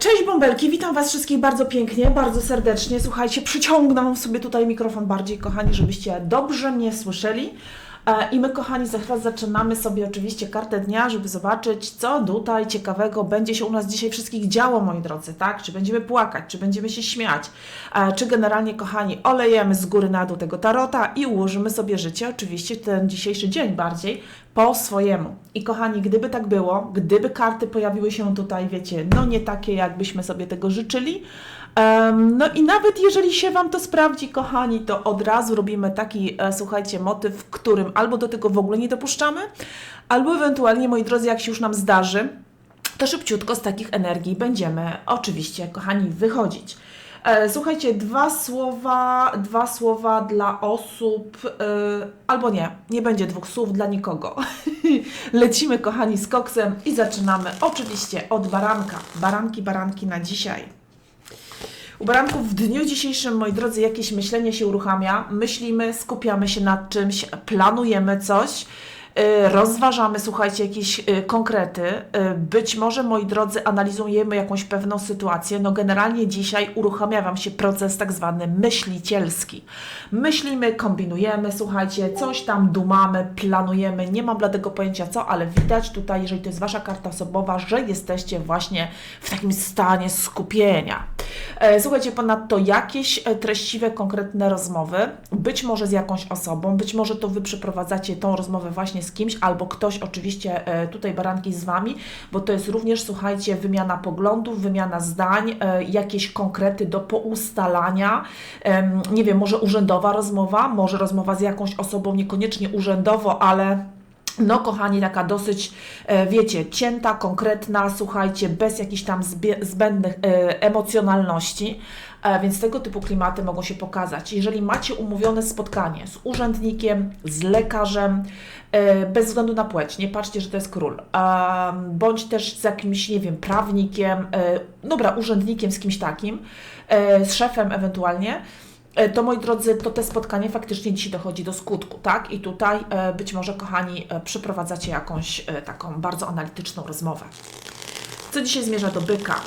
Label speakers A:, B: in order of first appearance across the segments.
A: Cześć bąbelki, witam Was wszystkich bardzo pięknie, bardzo serdecznie. Słuchajcie, przyciągnął sobie tutaj mikrofon bardziej, kochani, żebyście dobrze mnie słyszeli. E, I my, kochani, za chwilę zaczynamy sobie oczywiście kartę dnia, żeby zobaczyć, co tutaj ciekawego będzie się u nas dzisiaj wszystkich działo, moi drodzy, tak? Czy będziemy płakać, czy będziemy się śmiać, e, czy generalnie, kochani, olejemy z góry na dół tego tarota i ułożymy sobie życie, oczywiście ten dzisiejszy dzień bardziej, po swojemu. I kochani, gdyby tak było, gdyby karty pojawiły się tutaj, wiecie, no nie takie, jakbyśmy sobie tego życzyli, no i nawet jeżeli się Wam to sprawdzi, kochani, to od razu robimy taki, e, słuchajcie, motyw, w którym albo do tego w ogóle nie dopuszczamy, albo ewentualnie, moi drodzy, jak się już nam zdarzy, to szybciutko z takich energii będziemy oczywiście, kochani, wychodzić. E, Słuchajcie, dwa słowa, dwa słowa dla osób, e, albo nie, nie będzie dwóch słów dla nikogo. Lecimy, kochani, z koksem i zaczynamy oczywiście od baranka. Baranki, baranki na dzisiaj. U baranków w dniu dzisiejszym, moi drodzy, jakieś myślenie się uruchamia. Myślimy, skupiamy się nad czymś, planujemy coś. Y, Rozważamy, słuchajcie, jakieś y, konkrety. Y, Być może, moi drodzy, analizujemy jakąś pewną sytuację. No, generalnie dzisiaj uruchamia Wam się proces tak zwany myślicielski. Myślimy, kombinujemy, słuchajcie, coś tam dumamy, planujemy. Nie mam bladego pojęcia co, ale widać tutaj, jeżeli to jest Wasza karta osobowa, że jesteście właśnie w takim stanie skupienia. E, Słuchajcie, ponadto jakieś e, treściwe, konkretne rozmowy, być może z jakąś osobą, być może to Wy przeprowadzacie tą rozmowę właśnie z kimś, albo ktoś oczywiście e, tutaj baranki z Wami, bo to jest również, słuchajcie, wymiana poglądów, wymiana zdań, e, jakieś konkrety do poustalania, nie wiem, może urzędowa rozmowa, może rozmowa z jakąś osobą, niekoniecznie urzędowo, ale no, kochani, taka dosyć, e, wiecie, cięta, konkretna, słuchajcie, bez jakichś tam zbędnych emocjonalności, więc tego typu klimaty mogą się pokazać. Jeżeli macie umówione spotkanie z urzędnikiem, z lekarzem, e, bez względu na płeć, nie patrzcie, że to jest król, em, bądź też z jakimś, nie wiem, prawnikiem, e, dobra, urzędnikiem, z kimś takim, e, z szefem ewentualnie, E, to moi drodzy, to te spotkanie faktycznie dzisiaj dochodzi do skutku, tak? I tutaj e, być może, kochani, e, przeprowadzacie jakąś e, taką bardzo analityczną rozmowę. Co dzisiaj zmierza do byka?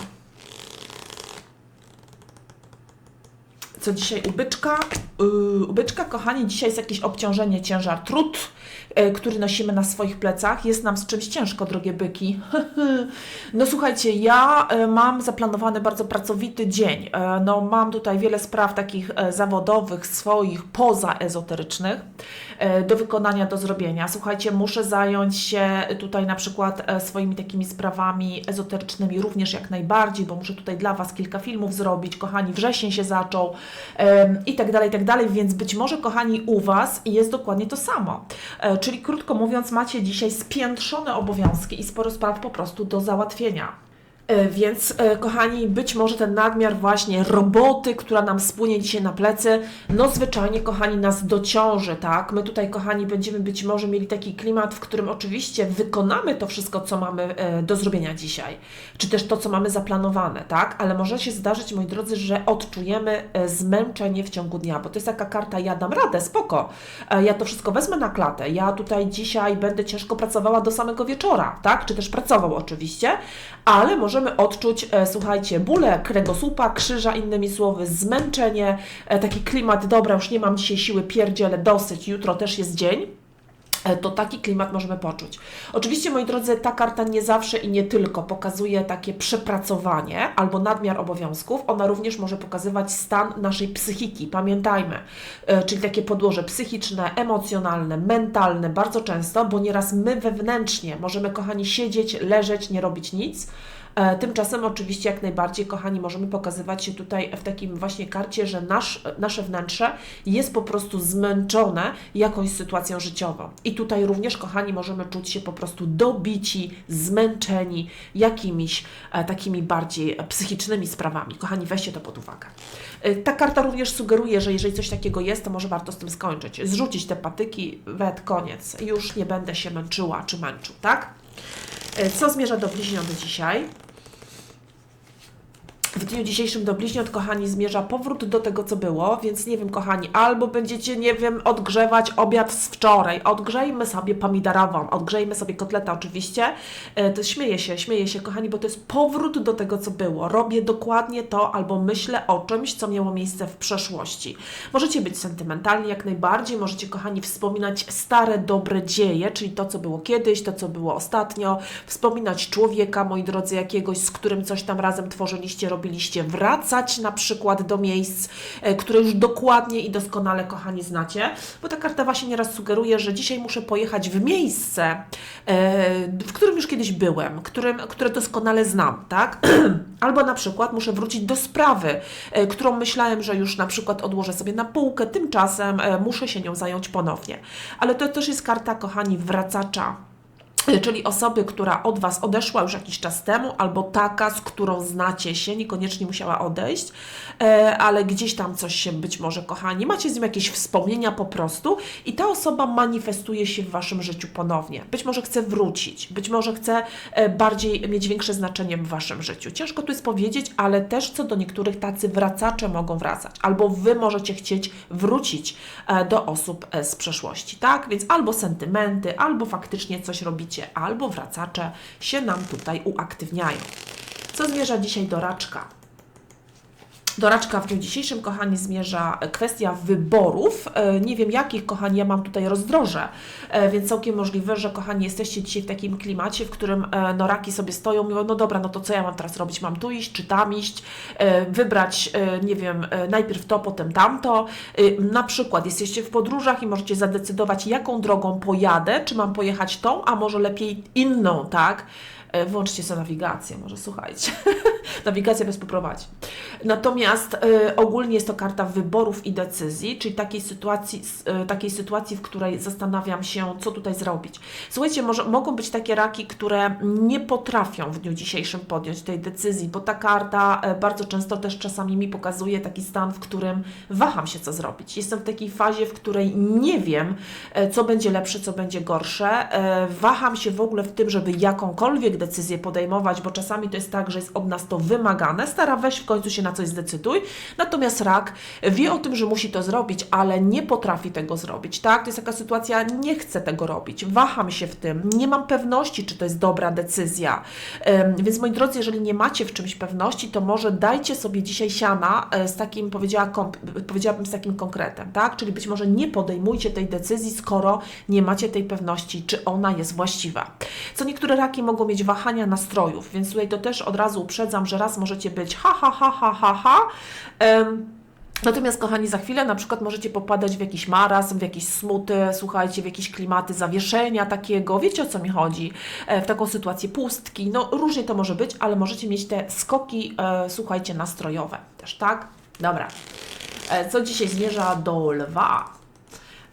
A: Co dzisiaj u byczka? Yy, U byczka, kochani, dzisiaj jest jakieś obciążenie, ciężar, trud, e, który nosimy na swoich plecach. Jest nam z czymś ciężko, drogie byki. No słuchajcie, ja e, mam zaplanowany bardzo pracowity dzień. E, No mam tutaj wiele spraw takich zawodowych, swoich, pozaezoterycznych do wykonania, do zrobienia. Słuchajcie, muszę zająć się tutaj na przykład swoimi takimi sprawami ezoterycznymi również jak najbardziej, bo muszę tutaj dla Was kilka filmów zrobić. Kochani, wrzesień się zaczął i tak dalej, i tak dalej, więc być może, kochani, u Was jest dokładnie to samo. E, Czyli krótko mówiąc, macie dzisiaj spiętrzone obowiązki i sporo spraw po prostu do załatwienia. E, Więc, e, kochani, być może ten nadmiar właśnie roboty, która nam spłynie dzisiaj na plecy, no zwyczajnie, kochani, nas dociąży, tak? My tutaj, kochani, będziemy być może mieli taki klimat, w którym oczywiście wykonamy to wszystko, co mamy e, do zrobienia dzisiaj, czy też to, co mamy zaplanowane, tak? Ale może się zdarzyć, moi drodzy, że odczujemy zmęczenie w ciągu dnia, bo to jest taka karta, ja dam radę, spoko, ja to wszystko wezmę na klatę, ja tutaj dzisiaj będę ciężko pracowała do samego wieczora, tak? Czy też pracował oczywiście, ale możemy odczuć, e, słuchajcie, bóle kręgosłupa, krzyża, innymi słowy, zmęczenie, e, taki klimat, dobra, już nie mam dzisiaj siły, pierdzielę, dosyć, jutro też jest dzień. E, To taki klimat możemy poczuć. Oczywiście, moi drodzy, ta karta nie zawsze i nie tylko pokazuje takie przepracowanie albo nadmiar obowiązków, ona również może pokazywać stan naszej psychiki. Pamiętajmy, e, czyli takie podłoże psychiczne, emocjonalne, mentalne, bardzo często, bo nieraz my wewnętrznie możemy, kochani, siedzieć, leżeć, nie robić nic. E, Tymczasem oczywiście jak najbardziej, kochani, możemy pokazywać się tutaj w takim właśnie karcie, że nasz, nasze wnętrze jest po prostu zmęczone jakąś sytuacją życiową. I tutaj również, kochani, możemy czuć się po prostu dobici, zmęczeni jakimiś e, takimi bardziej psychicznymi sprawami. Kochani, weźcie to pod uwagę. E, Ta karta również sugeruje, że jeżeli coś takiego jest, to może warto z tym skończyć. Zrzucić te patyki, wet, koniec. Już nie będę się męczyła czy męczył, tak? E, Co zmierza do bliźniąt dzisiaj? W dniu dzisiejszym do bliźniąt, kochani, zmierza powrót do tego, co było, więc nie wiem, kochani, albo będziecie, nie wiem, odgrzewać obiad z wczoraj, odgrzejmy sobie pomidorową, odgrzejmy sobie kotletę oczywiście, e, to śmieję się, śmieję się, kochani, bo to jest powrót do tego, co było. Robię dokładnie to, albo myślę o czymś, co miało miejsce w przeszłości. Możecie być sentymentalni jak najbardziej, możecie, kochani, wspominać stare, dobre dzieje, czyli to, co było kiedyś, to, co było ostatnio, wspominać człowieka, moi drodzy, jakiegoś, z którym coś tam razem tworzyliście, robiliście, wracać na przykład do miejsc, e, które już dokładnie i doskonale, kochani, znacie, bo ta karta właśnie nieraz sugeruje, że dzisiaj muszę pojechać w miejsce, e, w którym już kiedyś byłem, którym, które doskonale znam, tak? Albo na przykład muszę wrócić do sprawy, e, którą myślałem, że już na przykład odłożę sobie na półkę, tymczasem muszę się nią zająć ponownie. Ale to też jest karta, kochani, wracacza. Czyli osoby, która od Was odeszła już jakiś czas temu, albo taka, z którą znacie się, niekoniecznie musiała odejść, e, ale gdzieś tam coś się być może, kochani, macie z nim jakieś wspomnienia po prostu i ta osoba manifestuje się w Waszym życiu ponownie. Być może chce wrócić, być może chce e, bardziej mieć większe znaczenie w Waszym życiu. Ciężko tu jest powiedzieć, ale też co do niektórych tacy wracacze mogą wracać, albo Wy możecie chcieć wrócić e, do osób e, z przeszłości, tak? Więc albo sentymenty, albo faktycznie coś robicie, albo wracacze się nam tutaj uaktywniają. Co zmierza dzisiaj do raczka? Do raczka w dniu dzisiejszym, kochani, zmierza kwestia wyborów. E, Nie wiem jakich, kochani, ja mam tutaj rozdroże, e, więc całkiem możliwe, że, kochani, jesteście dzisiaj w takim klimacie, w którym e, no, raki sobie stoją mówią, no dobra, no to co ja mam teraz robić? Mam tu iść, czy tam iść? Wybrać, nie wiem, najpierw to, potem tamto. Na przykład jesteście w podróżach i możecie zadecydować, jaką drogą pojadę, czy mam pojechać tą, a może lepiej inną, tak? E, Włączcie sobie nawigację, może słuchajcie. Nawigacja bez poprowadzi. Natomiast e, ogólnie jest to karta wyborów i decyzji, czyli takiej sytuacji, e, takiej sytuacji, w której zastanawiam się, co tutaj zrobić. Słuchajcie, może, mogą być takie raki, które nie potrafią w dniu dzisiejszym podjąć tej decyzji, bo ta karta e, bardzo często też czasami mi pokazuje taki stan, w którym waham się, co zrobić. Jestem w takiej fazie, w której nie wiem, e, co będzie lepsze, co będzie gorsze. E, Waham się w ogóle w tym, żeby jakąkolwiek decyzję podejmować, bo czasami to jest tak, że jest od nas to wymagane. Stara, weź w końcu się na coś zdecyduj. Natomiast rak wie o tym, że musi to zrobić, ale nie potrafi tego zrobić, tak? To jest taka sytuacja, nie chcę tego robić, waham się w tym, nie mam pewności, czy to jest dobra decyzja. Więc moi drodzy, jeżeli nie macie w czymś pewności, to może dajcie sobie dzisiaj siana e, z takim, powiedziała, powiedziałabym, z takim konkretem, tak? Czyli być może nie podejmujcie tej decyzji, skoro nie macie tej pewności, czy ona jest właściwa. Co niektóre raki mogą mieć wahania nastrojów, więc tutaj to też od razu uprzedzam, że raz możecie być ha, ha, ha, ha, ha, ha. Em, Natomiast, kochani, za chwilę na przykład możecie popadać w jakiś marazm, w jakieś smuty, słuchajcie, w jakieś klimaty zawieszenia takiego, wiecie o co mi chodzi, e, w taką sytuację pustki, no różnie to może być, ale możecie mieć te skoki, e, słuchajcie, nastrojowe też, tak? Dobra. E, co dzisiaj zmierza do lwa?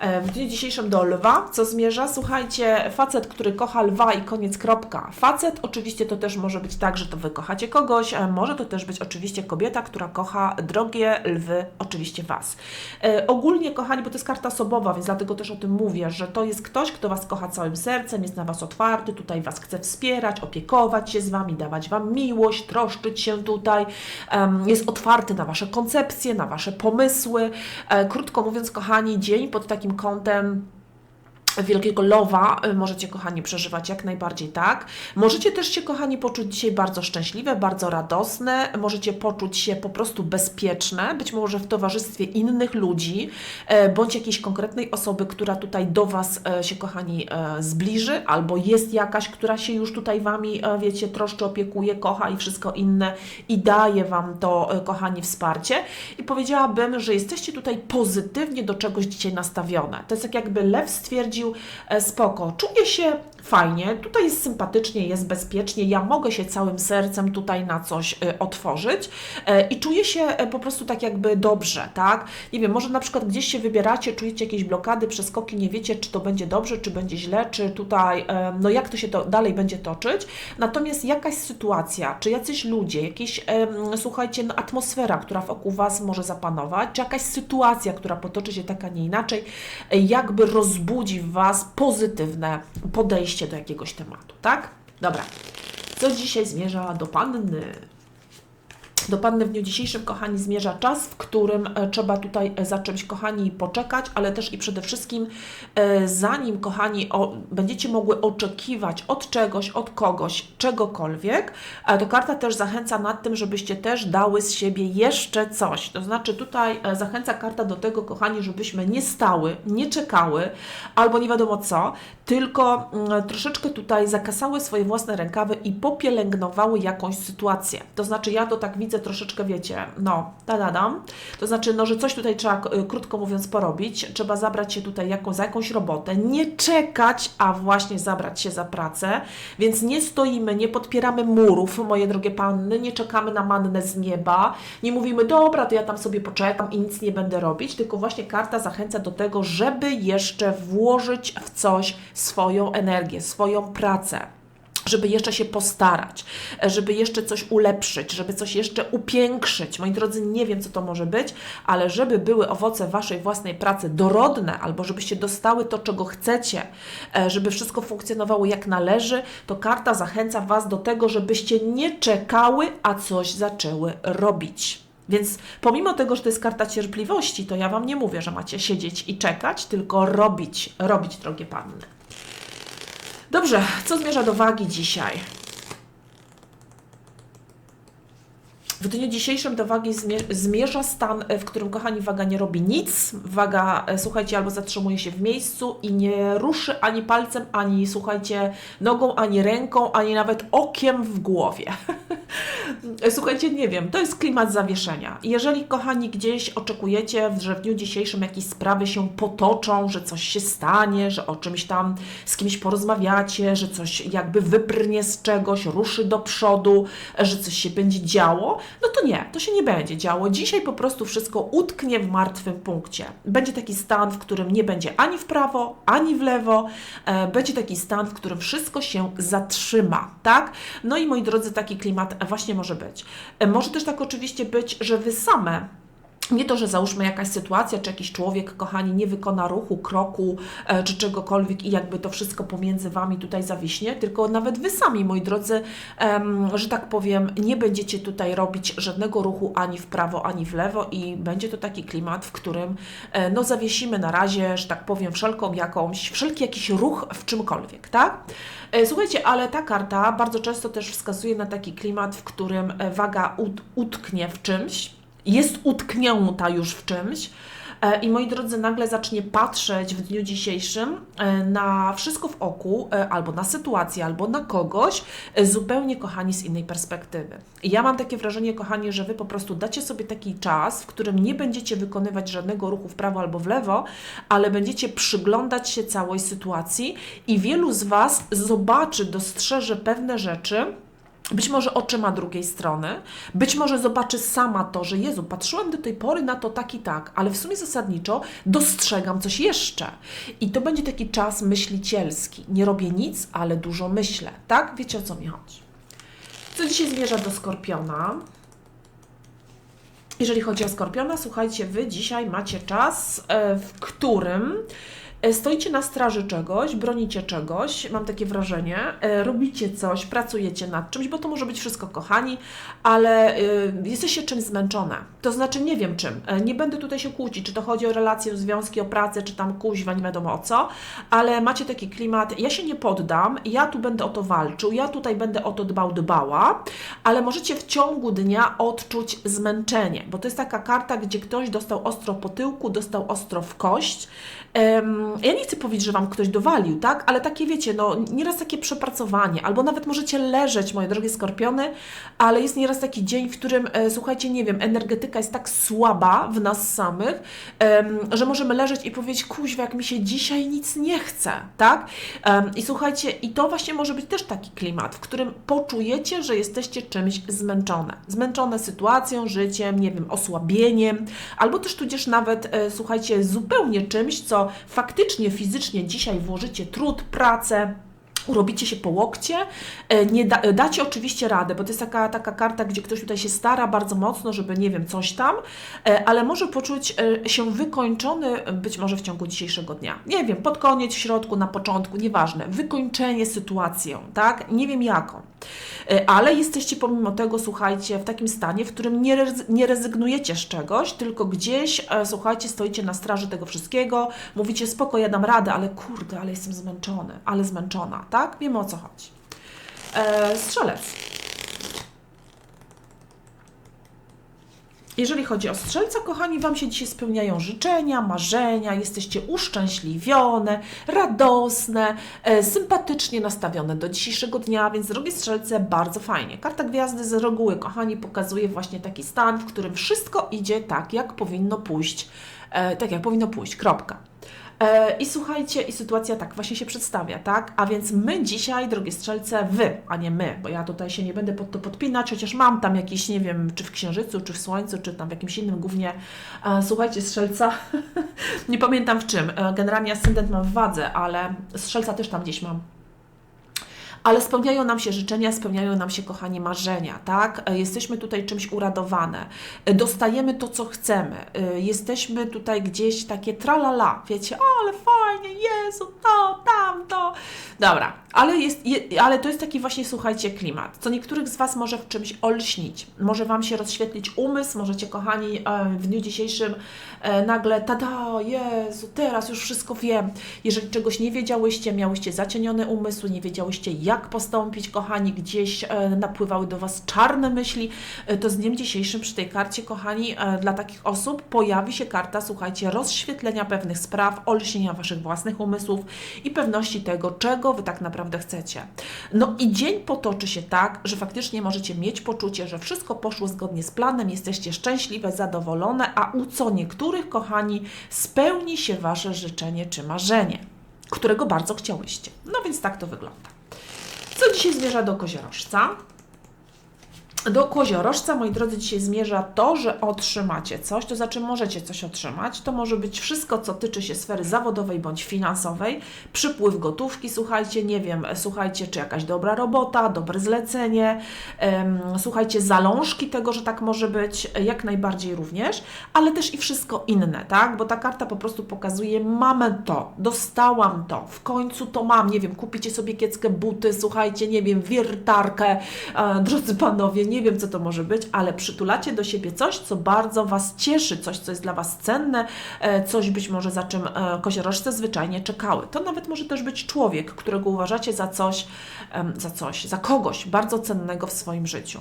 A: E, W dniu dzisiejszym do lwa, co zmierza? Słuchajcie, facet, który kocha lwa i koniec kropka. Facet, oczywiście to też może być tak, że to wy kochacie kogoś, e, może to też być oczywiście kobieta, która kocha drogie lwy, oczywiście was. E, ogólnie, kochani, bo to jest karta osobowa, więc dlatego też o tym mówię, że to jest ktoś, kto was kocha całym sercem, jest na was otwarty, tutaj was chce wspierać, opiekować się z wami, dawać wam miłość, troszczyć się tutaj, jest otwarty na wasze koncepcje, na wasze pomysły. Krótko mówiąc, kochani, dzień pod takim kątem wielkiego lowa y, możecie, kochani, przeżywać jak najbardziej tak. Możecie też się, kochani, poczuć dzisiaj bardzo szczęśliwe, bardzo radosne. Możecie poczuć się po prostu bezpieczne, być może w towarzystwie innych ludzi, e, bądź jakiejś konkretnej osoby, która tutaj do Was e, się, kochani, e, zbliży, albo jest jakaś, która się już tutaj Wami, wiecie, troszczy, opiekuje, kocha i wszystko inne i daje Wam to, kochani, wsparcie. I powiedziałabym, że jesteście tutaj pozytywnie do czegoś dzisiaj nastawione. To jest tak jakby lew stwierdził, e, spoko, czuję się fajnie, tutaj jest sympatycznie, jest bezpiecznie, ja mogę się całym sercem tutaj na coś e, otworzyć e, i czuję się e, po prostu tak jakby dobrze, tak? Nie wiem, może na przykład gdzieś się wybieracie, czujecie jakieś blokady, przeskoki, nie wiecie, czy to będzie dobrze, czy będzie źle, czy tutaj, no jak to się to dalej będzie toczyć. Natomiast jakaś sytuacja, czy jacyś ludzie, jakieś, słuchajcie, no, atmosfera, która wokół Was może zapanować, czy jakaś sytuacja, która potoczy się tak, a nie inaczej, jakby rozbudzi w Was pozytywne podejście do jakiegoś tematu, tak? Dobra. Co dzisiaj zmierza do Panny? Do Panny w dniu dzisiejszym, kochani, zmierza czas, w którym e, trzeba tutaj e, za czymś, kochani, poczekać, ale też i przede wszystkim, e, zanim, kochani, o, będziecie mogły oczekiwać od czegoś, od kogoś, czegokolwiek, to karta też zachęca nad tym, żebyście też dały z siebie jeszcze coś. To znaczy, tutaj zachęca karta do tego, kochani, żebyśmy nie stały, nie czekały, albo nie wiadomo co, tylko mm, troszeczkę tutaj zakasały swoje własne rękawy i popielęgnowały jakąś sytuację. To znaczy, ja to tak widzę troszeczkę, wiecie, no, tadadam. To znaczy, no, że coś tutaj trzeba, y, krótko mówiąc, porobić. Trzeba zabrać się tutaj jako, za jakąś robotę, nie czekać, a właśnie zabrać się za pracę. Więc nie stoimy, nie podpieramy murów, moje drogie panny, nie czekamy na mannę z nieba, nie mówimy, dobra, to ja tam sobie poczekam i nic nie będę robić, tylko właśnie karta zachęca do tego, żeby jeszcze włożyć w coś swoją energię, swoją pracę żeby jeszcze się postarać, żeby jeszcze coś ulepszyć, żeby coś jeszcze upiększyć. Moi drodzy, nie wiem, co to może być, ale żeby były owoce Waszej własnej pracy dorodne, albo żebyście dostały to, czego chcecie, e, żeby wszystko funkcjonowało jak należy, to karta zachęca Was do tego, żebyście nie czekały, a coś zaczęły robić. Więc pomimo tego, że to jest karta cierpliwości, to ja Wam nie mówię, że macie siedzieć i czekać, tylko robić, robić, drogie panny. Dobrze, co zmierza do wagi dzisiaj? W dniu dzisiejszym do wagi zmierza stan, w którym, kochani, waga nie robi nic. Waga, e, słuchajcie, albo zatrzymuje się w miejscu i nie ruszy ani palcem, ani, słuchajcie, nogą, ani ręką, ani nawet okiem w głowie. Słuchajcie, nie wiem, to jest klimat zawieszenia. Jeżeli, kochani, gdzieś oczekujecie, że w dniu dzisiejszym jakieś sprawy się potoczą, że coś się stanie, że o czymś tam z kimś porozmawiacie, że coś jakby wybrnie z czegoś, ruszy do przodu, że coś się będzie działo, no to nie, to się nie będzie działo. Dzisiaj po prostu wszystko utknie w martwym punkcie. Będzie taki stan, w którym nie będzie ani w prawo, ani w lewo. E, będzie taki stan, w którym wszystko się zatrzyma, tak? No i moi drodzy, taki klimat właśnie może być. E, może też tak oczywiście być, że Wy same nie to, że załóżmy jakaś sytuacja, czy jakiś człowiek, kochani, nie wykona ruchu, kroku, e, czy czegokolwiek i jakby to wszystko pomiędzy Wami tutaj zawiśnie, tylko nawet Wy sami, moi drodzy, że tak powiem, nie będziecie tutaj robić żadnego ruchu ani w prawo, ani w lewo i będzie to taki klimat, w którym e, no zawiesimy na razie, że tak powiem, wszelką jakąś, wszelki jakiś ruch w czymkolwiek, tak? E, słuchajcie, ale ta karta bardzo często też wskazuje na taki klimat, w którym waga ut utknie w czymś, jest utknięta już w czymś. E, I moi drodzy, nagle zacznie patrzeć w dniu dzisiejszym e, na wszystko w oku, e, albo na sytuację, albo na kogoś, zupełnie, kochani, z innej perspektywy. I ja mam takie wrażenie, kochani, że Wy po prostu dacie sobie taki czas, w którym nie będziecie wykonywać żadnego ruchu w prawo albo w lewo, ale będziecie przyglądać się całej sytuacji i wielu z Was zobaczy, dostrzeże pewne rzeczy, być może oczyma drugiej strony, być może zobaczy sama to, że Jezu, patrzyłam do tej pory na to tak i tak, ale w sumie zasadniczo dostrzegam coś jeszcze. I to będzie taki czas myślicielski. Nie robię nic, ale dużo myślę. Tak? Wiecie o co mi chodzi. Co dzisiaj zmierza do skorpiona? Jeżeli chodzi o skorpiona, słuchajcie, wy dzisiaj macie czas, e, w którym stoicie na straży czegoś, bronicie czegoś, mam takie wrażenie, e, robicie coś, pracujecie nad czymś, bo to może być wszystko kochani, ale e, jesteście czymś zmęczone. To znaczy nie wiem czym. Nie będę tutaj się kłócić, czy to chodzi o relacje, o związki, o pracę, czy tam kuźwa, nie wiadomo o co, ale macie taki klimat, ja się nie poddam, ja tu będę o to walczył, ja tutaj będę o to dbał, dbała, ale możecie w ciągu dnia odczuć zmęczenie, bo to jest taka karta, gdzie ktoś dostał ostro po tyłku, dostał ostro w kość, ja nie chcę powiedzieć, że Wam ktoś dowalił, tak? Ale takie wiecie, no nieraz takie przepracowanie, albo nawet możecie leżeć, moje drogie skorpiony, ale jest nieraz taki dzień, w którym, e, słuchajcie, nie wiem, energetyka jest tak słaba w nas samych, że możemy leżeć i powiedzieć, kuźwa, jak mi się dzisiaj nic nie chce, tak? I słuchajcie, i to właśnie może być też taki klimat, w którym poczujecie, że jesteście czymś zmęczone. Zmęczone sytuacją, życiem, nie wiem, osłabieniem, albo też tudzież nawet, e, słuchajcie, zupełnie czymś, co faktycznie fizycznie dzisiaj włożycie trud, pracę, Urobicie się po łokcie, e, nie da, e, dacie oczywiście radę, bo to jest taka, taka karta, gdzie ktoś tutaj się stara bardzo mocno, żeby nie wiem, coś tam, e, ale może poczuć się wykończony być może w ciągu dzisiejszego dnia. Nie wiem, pod koniec, w środku, na początku, nieważne. Wykończenie sytuacją, tak? Nie wiem jaką. Ale jesteście pomimo tego, słuchajcie, w takim stanie, w którym nie, nie rezygnujecie z czegoś, tylko gdzieś, słuchajcie, stoicie na straży tego wszystkiego, mówicie spoko, ja dam radę, ale kurde, ale jestem zmęczony, ale zmęczona, tak? Wiemy o co chodzi. E, strzelec. Jeżeli chodzi o strzelca, kochani, Wam się dzisiaj spełniają życzenia, marzenia, jesteście uszczęśliwione, radosne, e, sympatycznie nastawione do dzisiejszego dnia, więc drogie strzelce, bardzo fajnie. Karta gwiazdy z reguły, kochani, pokazuje właśnie taki stan, w którym wszystko idzie tak, jak powinno pójść, e, tak jak powinno pójść, kropka. E, I słuchajcie, i sytuacja tak właśnie się przedstawia, tak? A więc my dzisiaj, drogie strzelce, wy, a nie my, bo ja tutaj się nie będę pod to podpinać, chociaż mam tam jakiś, nie wiem, czy w księżycu, czy w słońcu, czy tam w jakimś innym głównie. E, słuchajcie, strzelca, nie pamiętam w czym. E, generalnie ascendent mam w wadze, ale strzelca też tam gdzieś mam ale spełniają nam się życzenia, spełniają nam się, kochani, marzenia, tak? E, Jesteśmy tutaj czymś uradowane, E, dostajemy to, co chcemy, E, jesteśmy tutaj gdzieś takie tralala, wiecie, o, ale fajnie, Jezu, to, tamto. Dobra, ale, jest, je, ale to jest taki właśnie, słuchajcie, klimat, co niektórych z Was może w czymś olśnić, może Wam się rozświetlić umysł, możecie, kochani, w dniu dzisiejszym nagle, tada, Jezu, teraz już wszystko wiem. Jeżeli czegoś nie wiedziałyście, miałyście zacienione umysły, nie wiedziałyście, jak postąpić, kochani, gdzieś e, napływały do Was czarne myśli, e, to z dniem dzisiejszym przy tej karcie, kochani, e, dla takich osób pojawi się karta, słuchajcie, rozświetlenia pewnych spraw, olśnienia Waszych własnych umysłów i pewności tego, czego Wy tak naprawdę chcecie. No i dzień potoczy się tak, że faktycznie możecie mieć poczucie, że wszystko poszło zgodnie z planem, jesteście szczęśliwe, zadowolone, a u co niektórych, kochani, spełni się Wasze życzenie czy marzenie, którego bardzo chciałyście. No więc tak to wygląda. Co dzisiaj zmierza do koziorożca? Do koziorożca, moi drodzy, dzisiaj zmierza to, że otrzymacie coś, to znaczy możecie coś otrzymać. To może być wszystko, co tyczy się sfery zawodowej bądź finansowej. Przypływ gotówki, słuchajcie, nie wiem, słuchajcie, czy jakaś dobra robota, dobre zlecenie, em, słuchajcie, zalążki tego, że tak może być, jak najbardziej również, ale też i wszystko inne, tak? Bo ta karta po prostu pokazuje, mamy to, dostałam to, w końcu to mam, nie wiem, kupicie sobie kieckę buty, słuchajcie, nie wiem, wiertarkę, e, drodzy panowie, nie wiem, co to może być, ale przytulacie do siebie coś, co bardzo Was cieszy, coś, co jest dla Was cenne, e, coś być może za czym e, koziorożce zwyczajnie czekały. To nawet może też być człowiek, którego uważacie za coś, za coś, za kogoś bardzo cennego w swoim życiu.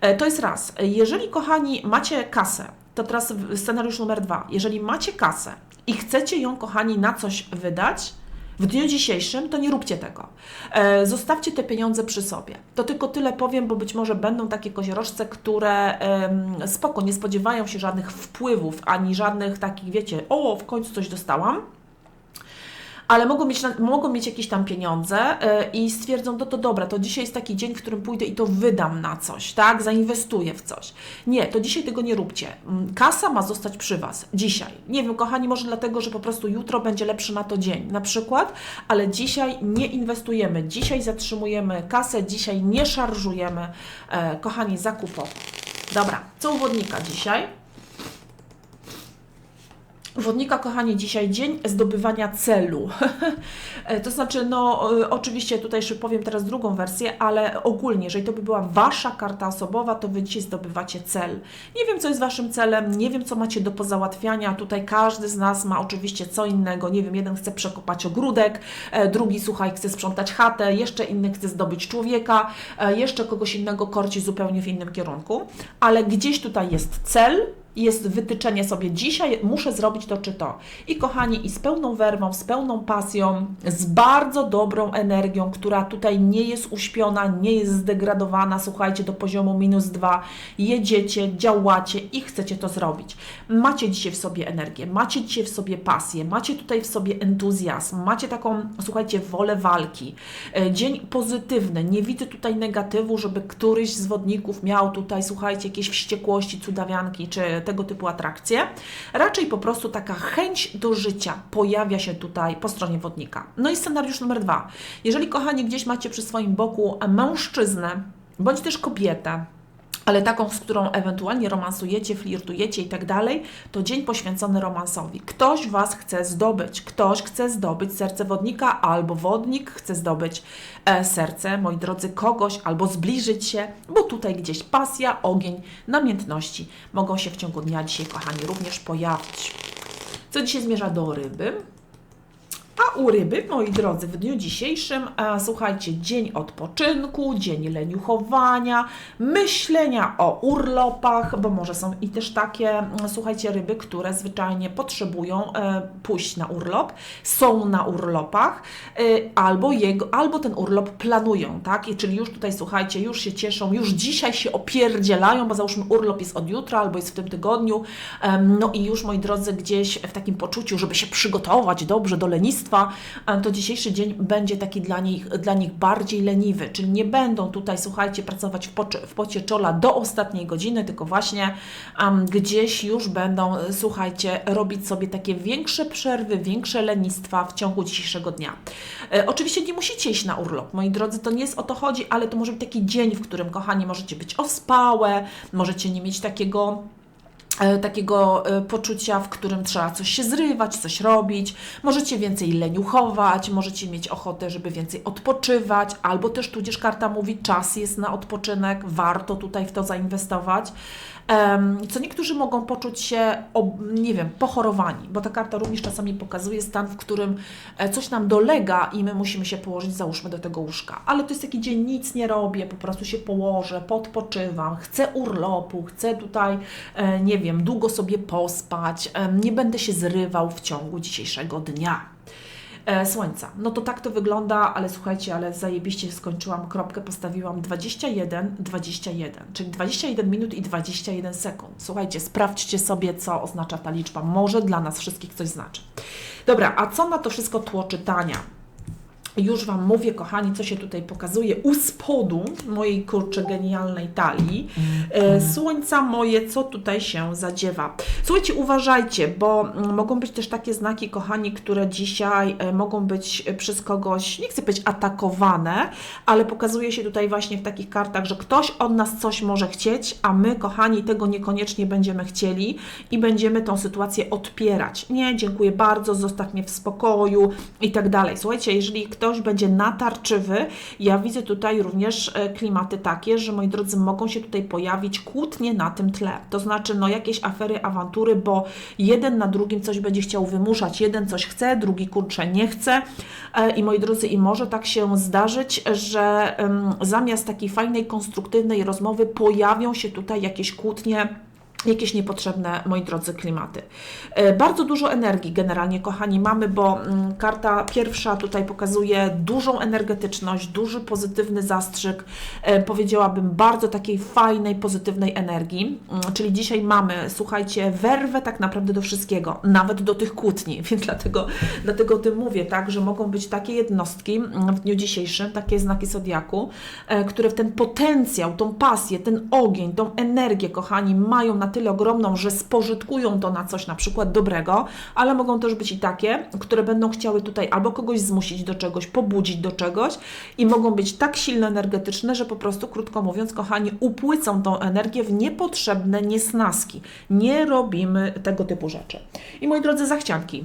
A: E, To jest raz. Jeżeli, kochani, macie kasę, to teraz scenariusz numer dwa. Jeżeli macie kasę i chcecie ją, kochani, na coś wydać, w dniu dzisiejszym, to nie róbcie tego. E, zostawcie te pieniądze przy sobie. To tylko tyle powiem, bo być może będą takie koziorożce, które em, spoko, nie spodziewają się żadnych wpływów, ani żadnych takich, wiecie, o, w końcu coś dostałam ale mogą mieć, mogą mieć jakieś tam pieniądze e, i stwierdzą, no to dobra, to dzisiaj jest taki dzień, w którym pójdę i to wydam na coś, tak? Zainwestuję w coś. Nie, to dzisiaj tego nie róbcie. Mm, Kasa ma zostać przy Was. Dzisiaj. Nie wiem, kochani, może dlatego, że po prostu jutro będzie lepszy na to dzień, na przykład, ale dzisiaj nie inwestujemy, dzisiaj zatrzymujemy kasę, dzisiaj nie szarżujemy, e, kochani, zakupowo. Dobra, co u wodnika dzisiaj? Wodnika, kochani, dzisiaj dzień zdobywania celu. To znaczy, no, e, oczywiście tutaj jeszcze powiem teraz drugą wersję, ale ogólnie, jeżeli to by była Wasza karta osobowa, to Wy dzisiaj zdobywacie cel. Nie wiem, co jest Waszym celem, nie wiem, co macie do pozałatwiania. Tutaj każdy z nas ma oczywiście co innego. Nie wiem, jeden chce przekopać ogródek, e, drugi, słuchaj, chce sprzątać chatę, jeszcze inny chce zdobyć człowieka, e, jeszcze kogoś innego korci zupełnie w innym kierunku. Ale gdzieś tutaj jest cel, jest wytyczenie sobie dzisiaj, muszę zrobić to czy to. I kochani, i z pełną werwą, z pełną pasją, z bardzo dobrą energią, która tutaj nie jest uśpiona, nie jest zdegradowana, słuchajcie, do poziomu minus dwa, jedziecie, działacie i chcecie to zrobić. Macie dzisiaj w sobie energię, macie dzisiaj w sobie pasję, macie tutaj w sobie entuzjazm, macie taką, słuchajcie, wolę walki. E, Dzień pozytywny, nie widzę tutaj negatywu, żeby któryś z wodników miał tutaj, słuchajcie, jakieś wściekłości, cudawianki, czy tego typu atrakcje. Raczej po prostu taka chęć do życia pojawia się tutaj po stronie wodnika. No i scenariusz numer dwa. Jeżeli, kochani, gdzieś macie przy swoim boku mężczyznę, bądź też kobietę, ale taką, z którą ewentualnie romansujecie, flirtujecie i tak dalej, to dzień poświęcony romansowi. Ktoś Was chce zdobyć, ktoś chce zdobyć serce wodnika, albo wodnik chce zdobyć e, serce, moi drodzy, kogoś, albo zbliżyć się, bo tutaj gdzieś pasja, ogień, namiętności mogą się w ciągu dnia dzisiaj, kochani, również pojawić. Co dzisiaj zmierza do ryby? A u ryby, moi drodzy, w dniu dzisiejszym, e, słuchajcie, dzień odpoczynku, dzień leniuchowania, myślenia o urlopach, bo może są i też takie, słuchajcie, ryby, które zwyczajnie potrzebują e, pójść na urlop, są na urlopach, e, albo, jego, albo ten urlop planują, tak? I czyli już tutaj, słuchajcie, już się cieszą, już dzisiaj się opierdzielają, bo załóżmy urlop jest od jutra, albo jest w tym tygodniu, em, no i już, moi drodzy, gdzieś w takim poczuciu, żeby się przygotować dobrze do lenistwa, to dzisiejszy dzień będzie taki dla nich, dla nich bardziej leniwy, czyli nie będą tutaj, słuchajcie, pracować w, pocie, w pocie czola do ostatniej godziny, tylko właśnie um, gdzieś już będą, słuchajcie, robić sobie takie większe przerwy, większe lenistwa w ciągu dzisiejszego dnia. E, oczywiście nie musicie iść na urlop, moi drodzy, to nie jest o to chodzi, ale to może być taki dzień, w którym, kochani, możecie być ospałe, możecie nie mieć takiego takiego e, poczucia, w którym trzeba coś się zrywać, coś robić. Możecie więcej leniuchować, możecie mieć ochotę, żeby więcej odpoczywać, albo też tudzież karta mówi, czas jest na odpoczynek, warto tutaj w to zainwestować co niektórzy mogą poczuć się, nie wiem, pochorowani, bo ta karta również czasami pokazuje stan, w którym e, coś nam dolega i my musimy się położyć, załóżmy, do tego łóżka. Ale to jest taki dzień, nic nie robię, po prostu się położę, podpoczywam, chcę urlopu, chcę tutaj, e, nie wiem, długo sobie pospać, nie będę się zrywał w ciągu dzisiejszego dnia słońca. No to tak to wygląda, ale słuchajcie, ale zajebiście skończyłam kropkę, postawiłam 21, 21, czyli 21 minut i 21 sekund. Słuchajcie, sprawdźcie sobie, co oznacza ta liczba. Może dla nas wszystkich coś znaczy. Dobra, a co na to wszystko tło czytania? Już Wam mówię, kochani, co się tutaj pokazuje u spodu mojej kurcze genialnej talii. E, słońca moje, co tutaj się zadziewa. Słuchajcie, uważajcie, bo mm, mogą być też takie znaki, kochani, które dzisiaj e, mogą być przez kogoś, nie chcę powiedzieć atakowane, ale pokazuje się tutaj właśnie w takich kartach, że ktoś od nas coś może chcieć, a my, kochani, tego niekoniecznie będziemy chcieli i będziemy tą sytuację odpierać. Nie, dziękuję bardzo, zostaw mnie w spokoju i tak dalej. Słuchajcie, jeżeli ktoś będzie natarczywy. Ja widzę tutaj również e, klimaty takie, że moi drodzy, mogą się tutaj pojawić kłótnie na tym tle. To znaczy, no jakieś afery, awantury, bo jeden na drugim coś będzie chciał wymuszać. Jeden coś chce, drugi kurczę nie chce. E, I moi drodzy, i może tak się zdarzyć, że zamiast takiej fajnej, konstruktywnej rozmowy pojawią się tutaj jakieś kłótnie jakieś niepotrzebne, moi drodzy, klimaty. E, bardzo dużo energii generalnie, kochani, mamy, bo mm, karta pierwsza tutaj pokazuje dużą energetyczność, duży pozytywny zastrzyk, e, powiedziałabym bardzo takiej fajnej, pozytywnej energii, mm, czyli dzisiaj mamy, słuchajcie, werwę tak naprawdę do wszystkiego, nawet do tych kłótni, więc dlatego, dlatego o tym mówię, tak, że mogą być takie jednostki mm, w dniu dzisiejszym, takie znaki Zodiaku, e, które w ten potencjał, tą pasję, ten ogień, tą energię, kochani, mają na tyle ogromną, że spożytkują to na coś na przykład dobrego, ale mogą też być i takie, które będą chciały tutaj albo kogoś zmusić do czegoś, pobudzić do czegoś i mogą być tak silne energetyczne, że po prostu, krótko mówiąc, kochani, upłycą tą energię w niepotrzebne niesnaski. Nie robimy tego typu rzeczy. I moi drodzy, zachcianki.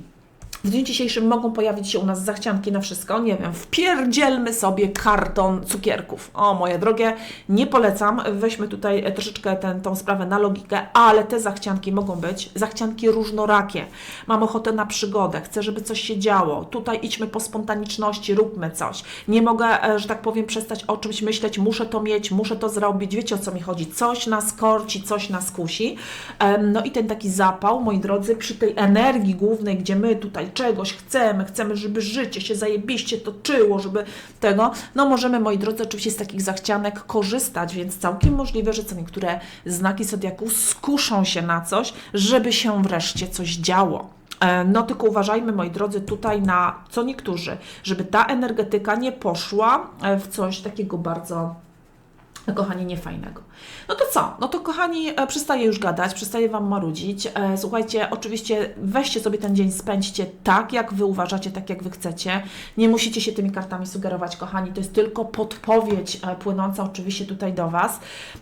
A: W dniu dzisiejszym mogą pojawić się u nas zachcianki na wszystko. Nie wiem, wpierdzielmy sobie karton cukierków. O, moje drogie, nie polecam. Weźmy tutaj troszeczkę ten, tą sprawę na logikę, ale te zachcianki mogą być zachcianki różnorakie. Mam ochotę na przygodę, chcę, żeby coś się działo. Tutaj idźmy po spontaniczności, róbmy coś. Nie mogę, e, że tak powiem, przestać o czymś myśleć, muszę to mieć, muszę to zrobić. Wiecie o co mi chodzi? Coś nas korci, coś nas kusi. No i ten taki zapał, moi drodzy, przy tej energii głównej, gdzie my tutaj czegoś chcemy, chcemy, żeby życie się zajebiście toczyło, żeby tego, no możemy, moi drodzy, oczywiście z takich zachcianek korzystać, więc całkiem możliwe, że co niektóre znaki Zodiaku skuszą się na coś, żeby się wreszcie coś działo. E, no tylko uważajmy, moi drodzy, tutaj na co niektórzy, żeby ta energetyka nie poszła e, w coś takiego bardzo Kochani, nie fajnego. No to co? No to kochani, e, przestaję już gadać, przestaję Wam marudzić. E, słuchajcie, oczywiście weźcie sobie ten dzień, spędźcie tak, jak Wy uważacie, tak jak Wy chcecie. Nie musicie się tymi kartami sugerować, kochani. To jest tylko podpowiedź e, płynąca oczywiście tutaj do Was.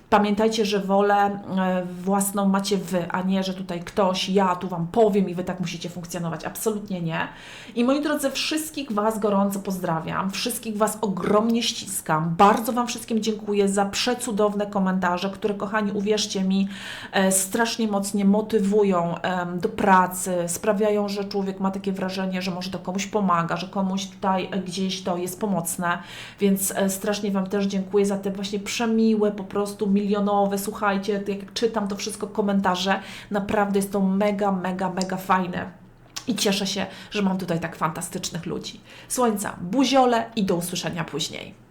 A: Pamiętajcie, że wolę własną macie Wy, a nie, że tutaj ktoś, ja tu Wam powiem i Wy tak musicie funkcjonować. Absolutnie nie. I moi drodzy, wszystkich Was gorąco pozdrawiam. Wszystkich Was ogromnie ściskam. Bardzo Wam wszystkim dziękuję za przecudowne komentarze, które, kochani, uwierzcie mi, e, strasznie mocnie motywują do pracy, sprawiają, że człowiek ma takie wrażenie, że może to komuś pomaga, że komuś tutaj gdzieś to jest pomocne, więc e, strasznie Wam też dziękuję za te właśnie przemiłe, po prostu milionowe, słuchajcie, jak czytam to wszystko komentarze, naprawdę jest to mega, mega, mega fajne. I cieszę się, że mam tutaj tak fantastycznych ludzi. Słońca, buziole i do usłyszenia później.